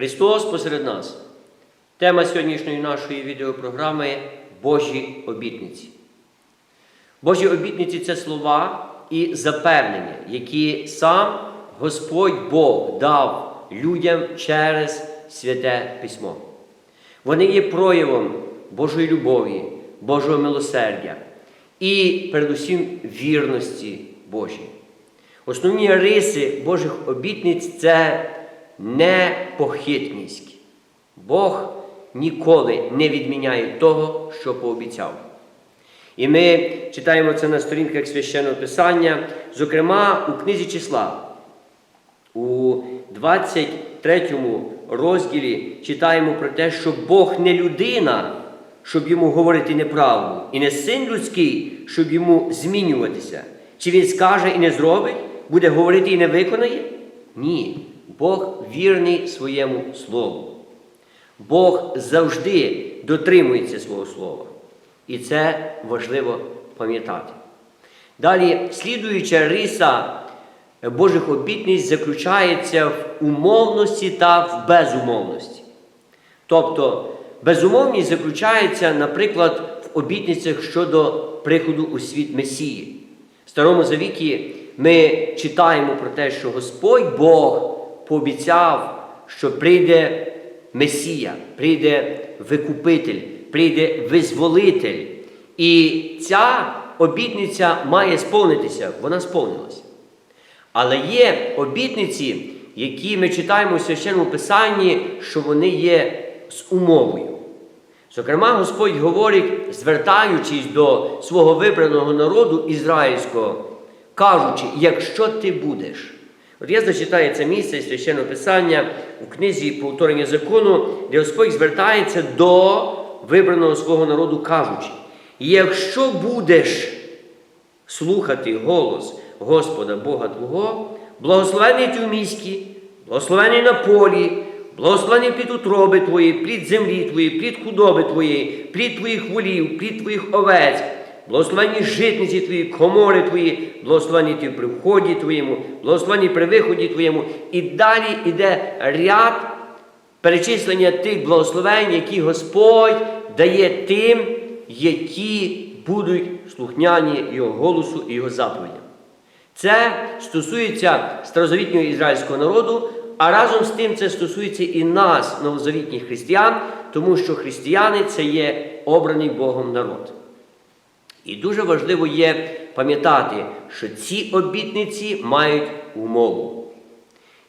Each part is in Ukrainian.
Христос посеред нас. Тема сьогоднішньої нашої відеопрограми Божі обітниці. Божі обітниці це слова і запевнення, які сам Господь Бог дав людям через святе письмо. Вони є проявом Божої любові, Божого милосердя і, передусім, вірності Божій. Основні риси Божих обітниць це непохитність. Бог ніколи не відміняє того, що пообіцяв. І ми читаємо це на сторінках священного Писання, зокрема у книзі числа. У 23 розділі читаємо про те, що Бог не людина, щоб йому говорити неправду, і не син людський, щоб йому змінюватися. Чи він скаже і не зробить, буде говорити і не виконає? Ні. Бог вірний своєму слову. Бог завжди дотримується свого слова. І це важливо пам'ятати. Далі, слідуюча риса Божих обітниць заключається в умовності та в безумовності. Тобто, безумовність заключається, наприклад, в обітницях щодо приходу у світ Месії. В Старому Завіті ми читаємо про те, що Господь Бог пообіцяв, що прийде Месія, прийде Викупитель, прийде Визволитель. І ця обітниця має сповнитися, вона сповнилася. Але є обітниці, які ми читаємо у священному Писанні, що вони є з умовою. Зокрема, Господь говорить, звертаючись до свого вибраного народу ізраїльського, кажучи, якщо ти будеш. Я зачитаю це місце священного Писання у книзі повторення закону, де Господь звертається до вибраного свого народу, кажучи, якщо будеш слухати голос Господа Бога Твого, благословений ти в міські, благословений на полі, благословений плід утроби твої, плід землі твої, плід худоби твоєї, плід твоїх волів, плід твоїх овець, благословені житниці твої, комори твої, благословені ти при вході твоєму, благословені при виході твоєму. І далі йде ряд перечислення тих благословень, які Господь дає тим, які будуть слухняні Його голосу і Його заповідям. Це стосується старозавітнього ізраїльського народу, а разом з тим це стосується і нас, новозавітніх християн, тому що християни це є обраний Богом народ. І дуже важливо є пам'ятати, що ці обітниці мають умову.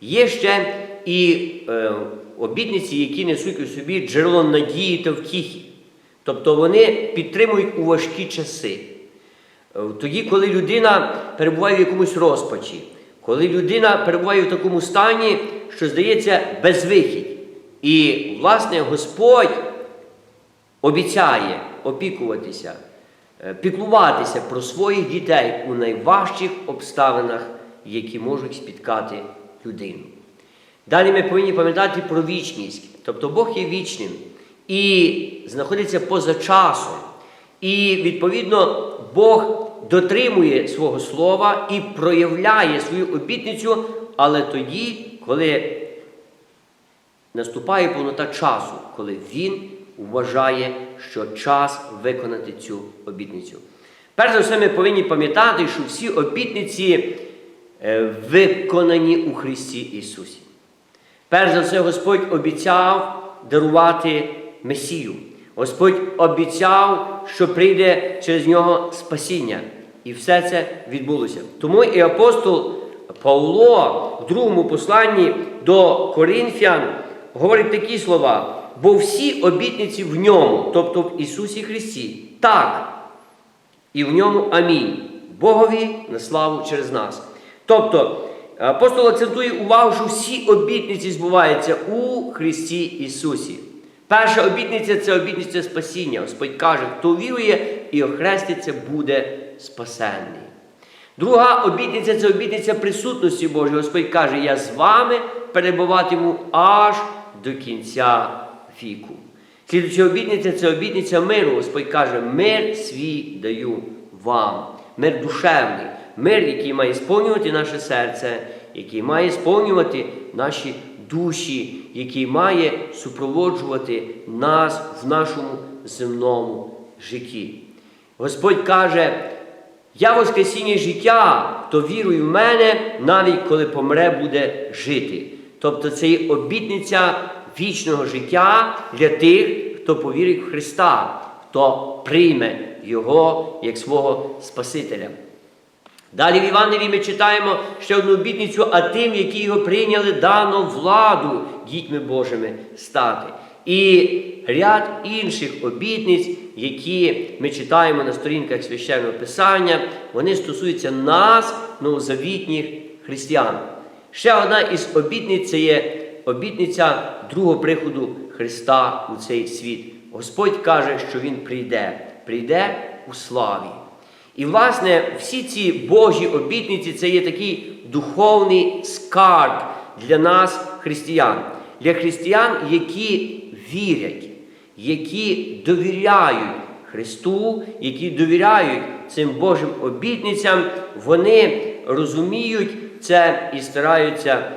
Є ще і е, обітниці, які несуть у собі джерело надії та втіхи. Тобто вони підтримують у важкі часи. Е, Тоді, коли людина перебуває в якомусь розпачі, коли людина перебуває в такому стані, що здається безвихідь. І, власне, Господь обіцяє опікуватися, піклуватися про своїх дітей у найважчих обставинах, які можуть спіткати людину. Далі ми повинні пам'ятати про вічність. Тобто Бог є вічним і знаходиться поза часом. І, відповідно, Бог дотримує свого слова і проявляє свою обітницю, але тоді, коли наступає повнота часу, коли Він вважає, що час виконати цю обітницю. Перш за все, ми повинні пам'ятати, що всі обітниці е, виконані у Христі Ісусі. Перш за все, Господь обіцяв дарувати Месію. Господь обіцяв, що прийде через нього спасіння. І все це відбулося. Тому і апостол Павло в другому посланні до Коринфян говорить такі слова: бо всі обітниці в ньому, тобто в Ісусі Христі, так, і в ньому амінь. Богові на славу через нас. Тобто, апостол акцентує увагу, що всі обітниці збуваються у Христі Ісусі. Перша обітниця це обітниця спасіння. Господь каже, хто вірує і охреститься, буде спасенний. Друга обітниця це обітниця присутності Божої. Господь каже, я з вами перебуватиму аж до кінця віку. Слідуюча обітниця це обітниця миру. Господь каже, мир свій даю вам. Мир душевний, мир, який має сповнювати наше серце, який має сповнювати наші душі, який має супроводжувати нас в нашому земному житті. Господь каже, я Воскресіння життя, хто вірує в мене, навіть коли помре, буде жити. Тобто це є обітниця вічного життя для тих, хто повірить в Христа, хто прийме Його як свого Спасителя. Далі в Івангелії ми читаємо ще одну обітницю, а тим, які його прийняли, дано владу дітьми Божими стати. І ряд інших обітниць, які ми читаємо на сторінках священного Писання, вони стосуються нас, новозавітніх християн. Ще одна із обітниць це є обітниця другого приходу Христа у цей світ. Господь каже, що Він прийде, прийде у славі. І, власне, всі ці Божі обітниці це є такий духовний скарб для нас, християн, для християн, які вірять, які довіряють Христу, які довіряють цим Божим обітницям, вони розуміють це і стараються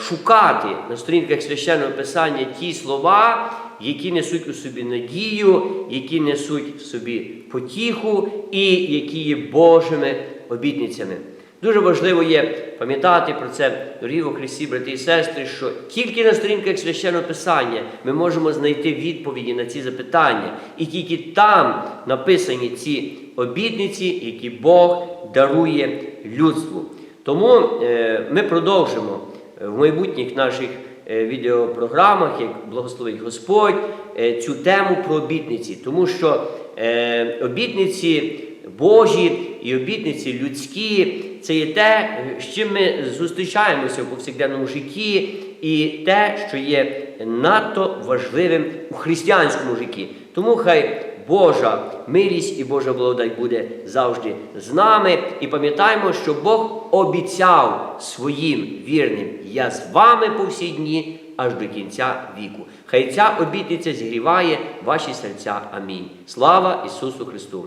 шукати на сторінках священного писання ті слова, які несуть у собі надію, які несуть в собі потіху і які є Божими обітницями. Дуже важливо є пам'ятати про це, дорогі Христі, брати і сестри, що тільки на сторінках священного Писання ми можемо знайти відповіді на ці запитання, і тільки там написані ці обітниці, які Бог дарує людству. Тому е, ми продовжимо в майбутніх наших е, відеопрограмах, як благословить Господь, е, цю тему про обітниці, тому що е, обітниці Божі і обітниці людські це є те, з чим ми зустрічаємося в повсякденному житті, і те, що є надто важливим у християнському житті. Тому хай Божа милість і Божа благодать буде завжди з нами. І пам'ятаємо, що Бог обіцяв своїм вірним: я з вами по всі дні аж до кінця віку. Хай ця обітниця зігріває ваші серця. Амінь. Слава Ісусу Христу!